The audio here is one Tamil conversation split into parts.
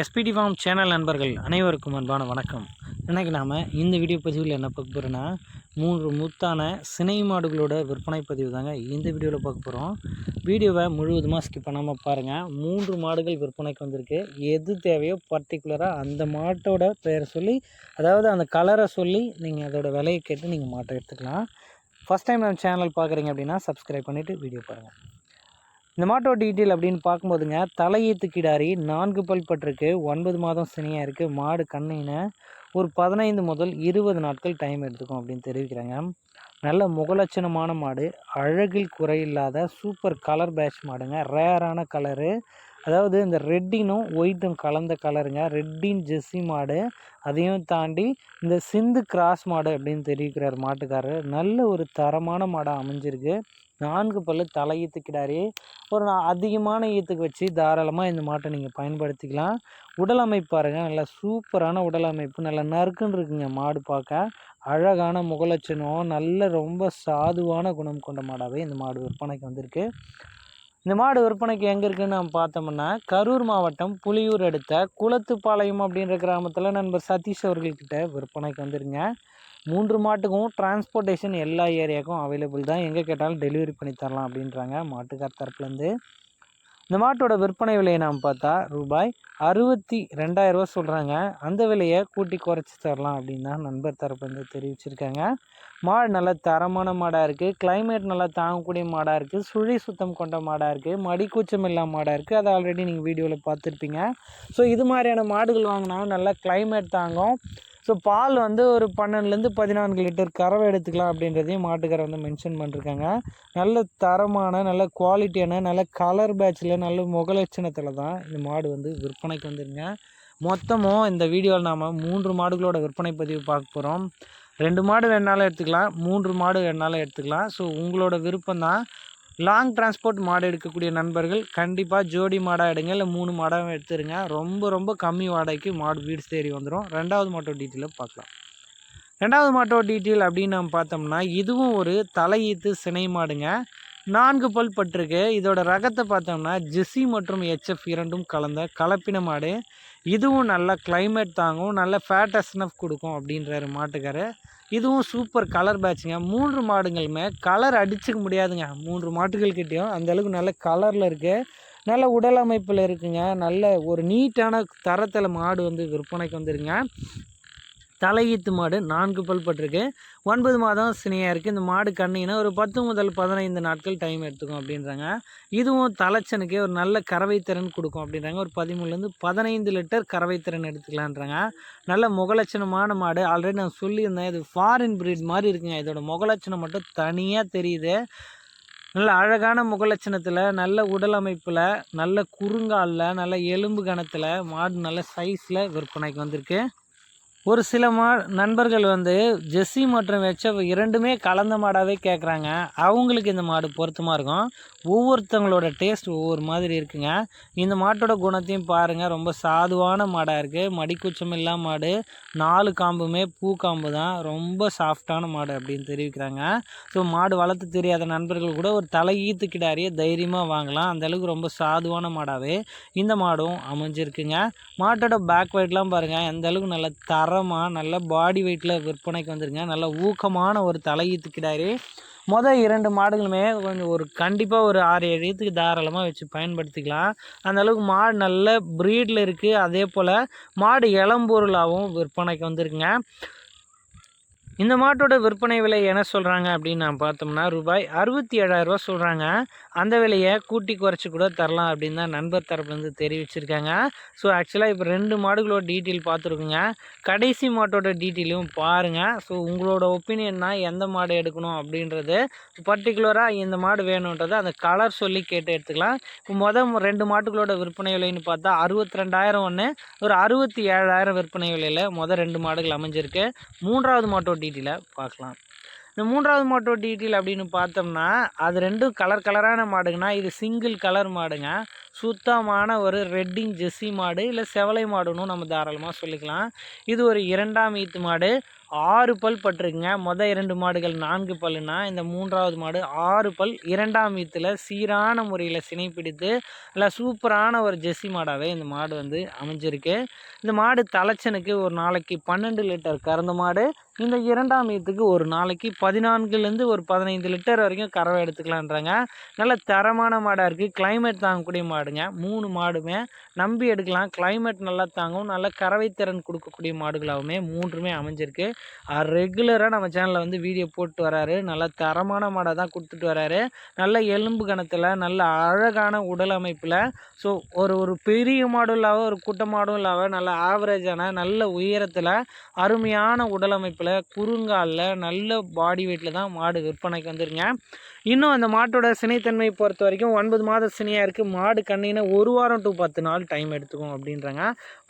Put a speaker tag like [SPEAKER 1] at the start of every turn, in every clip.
[SPEAKER 1] எஸ்பிடி ஃபார்ம் சேனல் நண்பர்கள் அனைவருக்கும் அன்பான வணக்கம். இன்றைக்கி நாம் இந்த வீடியோ பதிவில் என்ன பார்க்க போகிறோன்னா மூன்று முத்தான சினை மாடுகளோட விற்பனை பதிவு தாங்க இந்த வீடியோவில் பார்க்க போகிறோம் வீடியோவை முழுவதுமாக ஸ்கிப் பண்ணாமல் பாருங்கள் மூன்று மாடுகள் விற்பனைக்கு வந்திருக்கு. எது தேவையோ பர்டிகுலராக அந்த மாட்டோட பெயரை சொல்லி அதாவது அந்த கலரை சொல்லி நீங்கள் அதோட விலையை கேட்டு நீங்கள் மாட்டை எடுத்துக்கலாம். ஃபஸ்ட் டைம் நம்ம சேனல் பார்க்குறீங்க அப்படின்னா சப்ஸ்கிரைப் பண்ணிவிட்டு வீடியோ பாருங்கள் இந்த மாட்டோட டீட்டெயில் அப்படின்னு பார்க்கும்போதுங்க தலையீத்து கிடாரி நான்கு பல் பட்டிருக்கு ஒன்பது மாதம் சினியாக இருக்குது மாடு கண்ணின ஒரு பதினைந்து முதல் இருபது நாட்கள் டைம் எடுத்துக்கும் அப்படின்னு தெரிவிக்கிறாங்க. நல்ல முகலட்சணமான மாடு அழகில் குறையில்லாத சூப்பர் கலர் பேட்ச் மாடுங்க ரேரான கலரு அதாவது இந்த ரெட்டினும் ஒயிட்டும் கலந்த கலருங்க ரெட்டின் ஜெர்சி மாடு. அதையும் தாண்டி இந்த சிந்து கிராஸ் மாடு அப்படின்னு தெரிவிக்கிறார் மாட்டுக்காரர். நல்ல ஒரு தரமான மாடாக அமைஞ்சிருக்கு. நான்கு பல்லு தலையீத்துக்கிடாரு ஒரு அதிகமான ஈத்துக்கு வச்சு தாராளமாக இந்த மாட்டை நீங்கள் பயன்படுத்திக்கலாம். உடல் அமைப்பு பாருங்கள் நல்லா சூப்பரான உடல் அமைப்பு. நல்லா நறுக்குன்னு இருக்குங்க மாடு பார்க்க. அழகான முகலட்சணம். நல்ல ரொம்ப சாதுவான குணம் கொண்ட மாடாகவே இந்த மாடு விற்பனைக்கு வந்திருக்கு. இந்த மாடு விற்பனைக்கு எங்கே இருக்குதுன்னு நம்ம பார்த்தோம்னா கரூர் மாவட்டம் புலியூர் அடுத்த குளத்துப்பாளையம் அப்படின்ற கிராமத்தில் நண்பர் சதீஷ் அவர்கள்கிட்ட விற்பனைக்கு வந்துருங்க. மூன்று மாட்டுக்கும் டிரான்ஸ்போர்ட்டேஷன் எல்லா ஏரியாவுக்கும் அவைலபிள் தான். எங்கே கேட்டாலும் டெலிவரி பண்ணி தரலாம் அப்படின்றாங்க மாட்டுக்கார் தரப்புலேருந்து. இந்த மாட்டோட விற்பனை விலையை நாம் பார்த்தா ரூபாய் அறுபத்தி ரெண்டாயிரரூவா சொல்கிறாங்க அந்த விலையை கூட்டி குறைச்சி தரலாம் அப்படின்னு தான் நண்பர் தரப்புலேருந்து தெரிவிச்சிருக்காங்க. மாடு நல்ல தரமான மாடாக இருக்குது கிளைமேட் நல்லா தாங்கக்கூடிய மாடாக இருக்குது சுழி சுத்தம் கொண்ட மாடாக இருக்குது மடி கூச்சம் இல்லாமல் மாடாக இருக்குது அதை ஆல்ரெடி நீங்கள் வீடியோவில் பார்த்துருப்பீங்க. ஸோ இது மாதிரியான மாடுகள் வாங்கினா நல்லா கிளைமேட் தாங்கும். ஸோ பால் வந்து ஒரு பன்னெண்டுலேருந்து பதினான்கு லிட்டர் கறவை எடுத்துக்கலாம் அப்படின்றதையும் மாட்டுக்கரை வந்து மென்ஷன் பண்ணிருக்காங்க. நல்ல தரமான நல்ல குவாலிட்டியான நல்ல கலர் பேட்சில் நல்ல முகலட்சணத்தில் தான் இந்த மாடு வந்து விற்பனைக்கு வந்துருங்க. மொத்தமும் இந்த வீடியோவில் நாம் மூன்று மாடுகளோட விற்பனை பதிவு பார்க்க போகிறோம் ரெண்டு மாடு வேணாலும் எடுத்துக்கலாம் மூன்று மாடு வேணாலும் எடுத்துக்கலாம். ஸோ உங்களோட விருப்பம் தான் லாங் டிரான்ஸ்போர்ட் மாடு எடுக்கக்கூடிய நண்பர்கள் கண்டிப்பாக ஜோடி மாடாக எடுங்க இல்லை மூணு மாடாகவும் எடுத்துருங்க. ரொம்ப ரொம்ப கம்மி வாடகைக்கு மாடு வீடு தேடி வந்துடும் ரெண்டாவது மாட்டோ டீட்டெயிலில் பார்க்கலாம். ரெண்டாவது மாட்டோ டீட்டெயில் அப்படின்னு நம்ம பார்த்தோம்னா இதுவும் ஒரு தலையீத்து சினை மாடுங்க. நான்கு பல் பட்டிருக்கு. இதோட ரகத்தை பார்த்தோம்னா ஜெஸ்ஸி மற்றும் ஹெச்எஃப் இரண்டும் கலந்த கலப்பின மாடு. இதுவும் நல்ல கிளைமேட் தாங்கும் நல்ல ஃபேட்டஸ்னஃப் கொடுக்கும் அப்படின்றாரு மாட்டுக்காரு. இதுவும் சூப்பர் கலர் பேட்சுங்க. மூன்று மாடுங்களுமே கலர் அடிச்சுக்க முடியாதுங்க. மூன்று மாட்டுகள் கிட்டேயும் அந்தளவுக்கு நல்ல கலரில் இருக்குது நல்ல உடல் அமைப்பில் இருக்குங்க. நல்ல ஒரு நீட்டான தரத்தில் மாடு வந்து விற்பனைக்கு வந்துருங்க. தலையீத்து மாடு நான்கு பல் பட்டிருக்கு. ஒன்பது மாதம் சினியாக இருக்குது இந்த மாடு கண்ணிங்கன்னா ஒரு பத்து முதல் பதினைந்து நாட்கள் டைம் எடுத்துக்கும் அப்படின்றாங்க. இதுவும் தலைச்சனுக்கே ஒரு நல்ல கறவை திறன் கொடுக்கும் அப்படின்றாங்க. ஒரு பதிமூணுலேருந்து பதினைந்து லிட்டர் கறவை திறன் எடுத்துக்கலான்றாங்க. நல்ல முகலட்சணமான மாடு. ஆல்ரெடி நான் சொல்லியிருந்தேன் இது ஃபாரின் ப்ரீட் மாதிரி இருக்குங்க. இதோட முகலட்சணம் மட்டும் தனியாக தெரியுது. நல்ல அழகான முகலட்சணத்தில் நல்ல உடல் அமைப்பில் நல்ல குறுங்காலில் நல்ல எலும்பு கணத்தில் மாடு நல்ல சைஸில் விற்பனைக்கு வந்திருக்கு. ஒரு சில மா நண்பர்கள் வந்து ஜெஸ்ஸி மற்றும் வெச்சப் இரண்டுமே கலந்த மாடாகவே கேட்குறாங்க அவங்களுக்கு இந்த மாடு பொருத்தமாக இருக்கும். ஒவ்வொருத்தவங்களோட டேஸ்ட் ஒவ்வொரு மாதிரி இருக்குங்க. இந்த மாட்டோட குணத்தையும் பாருங்கள் ரொம்ப சாதுவான மாடாக இருக்குது மடிக்குச்சம் இல்லாம மாடு. நாலு காம்புமே பூ காம்பு தான். ரொம்ப சாஃப்டான மாடு அப்படின்னு தெரிவிக்கிறாங்க. ஸோ மாடு வளர்த்து தெரியாத நண்பர்கள் கூட ஒரு தலை கிடாரியை தைரியமாக வாங்கலாம். அந்தளவுக்கு ரொம்ப சாதுவான மாடாகவே இந்த மாடும் அமைஞ்சிருக்குங்க. மாட்டோட பேக் வெயிட்லாம் பாருங்கள் எந்த அளவுக்கு நல்ல தர தரமாக நல்ல பாடி வெயிட்டில் விற்பனைக்கு வந்துருங்க. நல்ல ஊக்கமான ஒரு தலையீத்துக்கிட்டாரு மொதல் இரண்டு மாடுகளுமே கொஞ்சம் ஒரு கண்டிப்பாக ஒரு ஆறு ஏழு தாராளமாக வச்சு பயன்படுத்திக்கலாம். அந்த அளவுக்கு மாடு நல்ல ப்ரீடில் இருக்குது அதே போல் மாடு இளம்பொருளாகவும் விற்பனைக்கு வந்துருக்குங்க. இந்த மாட்டோட விற்பனை விலை என்ன சொல்கிறாங்க அப்படின்னு நான் பார்த்தோம்னா ரூபாய் அறுபத்தி ஏழாயிரரூவா சொல்கிறாங்க அந்த விலையை கூட்டி குறைச்சி கூட தரலாம் அப்படின்னு தான் நண்பர் தரப்புலேருந்து தெரிவிச்சிருக்காங்க. ஸோ ஆக்சுவலாக இப்போ ரெண்டு மாடுகளோட டீட்டெயில் பார்த்துருக்குங்க. கடைசி மாட்டோட டீட்டெயிலும் பாருங்கள் ஸோ உங்களோட ஒப்பீனியன்னா எந்த மாடு எடுக்கணும் அப்படின்றது பர்டிகுலராக இந்த மாடு வேணுன்றதை அந்த கலர் சொல்லி கேட்டு எடுத்துக்கலாம். இப்போ மொதல் ரெண்டு மாட்டுகளோட விற்பனை விலைன்னு பார்த்தா அறுபத்தி ரெண்டாயிரம் ஒன்று ஒரு அறுபத்தி ஏழாயிரம் விற்பனை விலையில் மொதல் ரெண்டு மாடுகள் அமைஞ்சிருக்கு. மூன்றாவது மாட்டோட டீட்டெயிலை பார்க்கலாம். இந்த மூன்றாவது மாட்டோட டீட்டெயில் அப்படின்னு பார்த்தோம்னா அது ரெண்டும் கலர் கலரான மாடுங்கன்னா இது சிங்கிள் கலர் மாடுங்க. சுத்தமான ஒரு ரெட்டிங் ஜெஸ்ஸி மாடு இல்லை செவலை மாடுன்னு நம்ம தாராளமாக சொல்லிக்கலாம். இது ஒரு இரண்டாம் ஈத்து மாடு. ஆறு பல் பட்டிருக்குங்க. மொதல் இரண்டு மாடுகள் நான்கு பல்லுனா இந்த மூன்றாவது மாடு ஆறு பல் இரண்டாம் ஈத்தில் சீரான முறையில் சினை பிடித்து இல்லை சூப்பரான ஒரு ஜெர்சி மாடாகவே இந்த மாடு வந்து அமைஞ்சிருக்கு. இந்த மாடு தலைச்சனுக்கு ஒரு நாளைக்கு பன்னெண்டு லிட்டர் கறந்த மாடு இந்த இரண்டாம் ஈத்துக்கு ஒரு நாளைக்கு பதினான்குலேருந்து ஒரு பதினைந்து லிட்டர் வரைக்கும் கறவை எடுத்துக்கலான்றாங்க நல்ல தரமான மாடாக இருக்குது கிளைமேட் தாங்கக்கூடிய மாடுங்க. மூணு மாடுமே நம்பி எடுக்கலாம். கிளைமேட் நல்லா தாங்கும் நல்ல கறவை திறன் கொடுக்கக்கூடிய மாடுகளாகவுமே மூன்றுமே அமைஞ்சிருக்கு. ரெகுலராக நம்ம சேனலில் வந்து வீடியோ போட்டு வராரு. நல்ல தரமான மாடை தான் கொடுத்துட்டு வராரு. நல்ல எலும்பு கணத்தில் நல்ல அழகான உடல் அமைப்பில். ஸோ ஒரு ஒரு பெரிய மாடும் இல்லாத ஒரு குட்ட மாடும் இல்லாமல் நல்ல ஆவரேஜான நல்ல உயரத்தில் அருமையான உடல் அமைப்பில் குறுங்காலில் நல்ல பாடி வெயிட்டில் தான் மாடு விற்பனைக்கு வந்துருங்க. இன்னும் அந்த மாட்டோட சினைத்தன்மை பொறுத்த வரைக்கும் ஒன்பது மாத சினையாக இருக்குது மாடு கண்ணினா ஒரு வாரம் டு பத்து நாள் டைம் எடுத்துக்கும் அப்படின்றாங்க.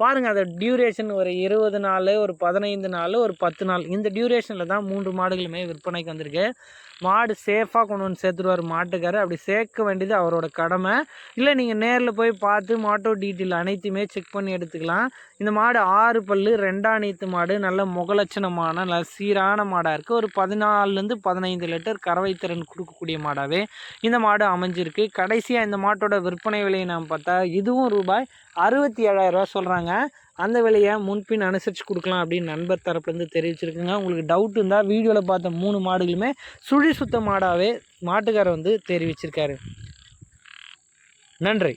[SPEAKER 1] பாருங்கள் அதை டியூரேஷன் ஒரு இருபது நாள் ஒரு பதினைந்து நாள் ஒரு பத்து நாள். இந்த டியூரேஷனில் தான் மூன்று மாடுகளுமே விற்பனைக்கு வந்திருக்கு. மாடு சேஃபாக கொண்டு வந்து சேர்த்துருவார் மாட்டுக்காரர் அப்படி சேர்க்க வேண்டியது அவரோட கடமை. இல்லை நீங்கள் நேரில் போய் பார்த்து மாட்டோ டீட்டெயில் அனைத்துமே செக் பண்ணி எடுத்துக்கலாம். இந்த மாடு ஆறு பல்லு ரெண்டாம் நீத்து மாடு நல்ல முகலட்சணமான நல்ல சீரான மாடாக இருக்குது ஒரு பதினாலுலேருந்து பதினைந்து லிட்டர் கறவை திறன் கொடுக்கக்கூடிய மாடாகவே இந்த மாடு அமைஞ்சிருக்கு. கடைசியாக இந்த மாட்டோட விற்பனை விலையை நாம் பார்த்தா இதுவும் ரூபாய் அறுபத்தி ஏழாயிரரூவா சொல்கிறாங்க அந்த விலையை முன்பின் அனுசரித்து கொடுக்கலாம் அப்படின்னு நண்பர் தரப்புலேருந்து தெரிவிச்சிருக்குங்க. உங்களுக்கு டவுட் இருந்தால் வீடியோவில் பார்த்த மூணு மாடுகளுமே சுழி சுத்த மாடாகவே மாட்டுக்காரர் வந்து தெரிவிச்சிருக்காரு. நன்றி.